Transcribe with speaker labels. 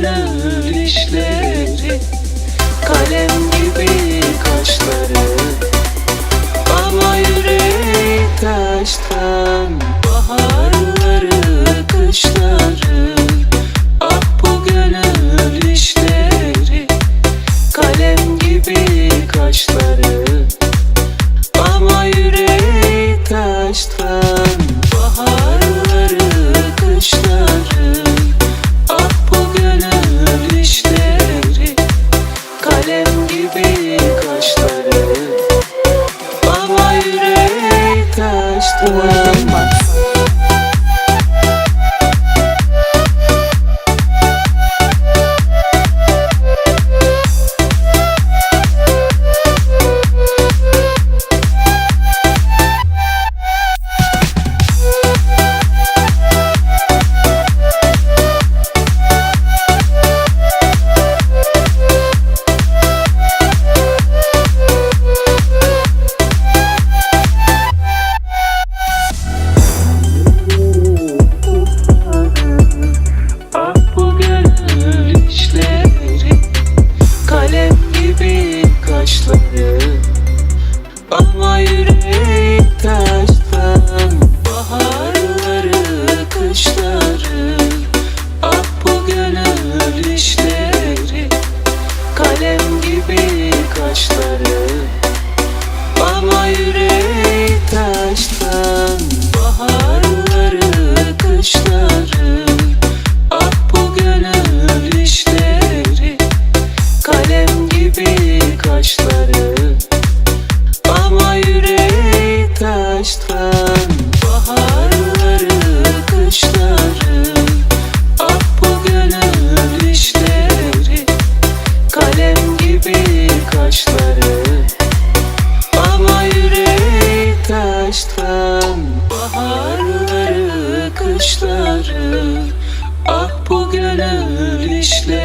Speaker 1: görünür işleri Kalem gibi kaşları. Ama yüreği taştan Baharları, kışları. Ah bu gönül işleri Kalem gibi kaşları. Ama yüreği taştan Ama yüreğim geçtim Baharları, kışları. Ah bu gönül işleri.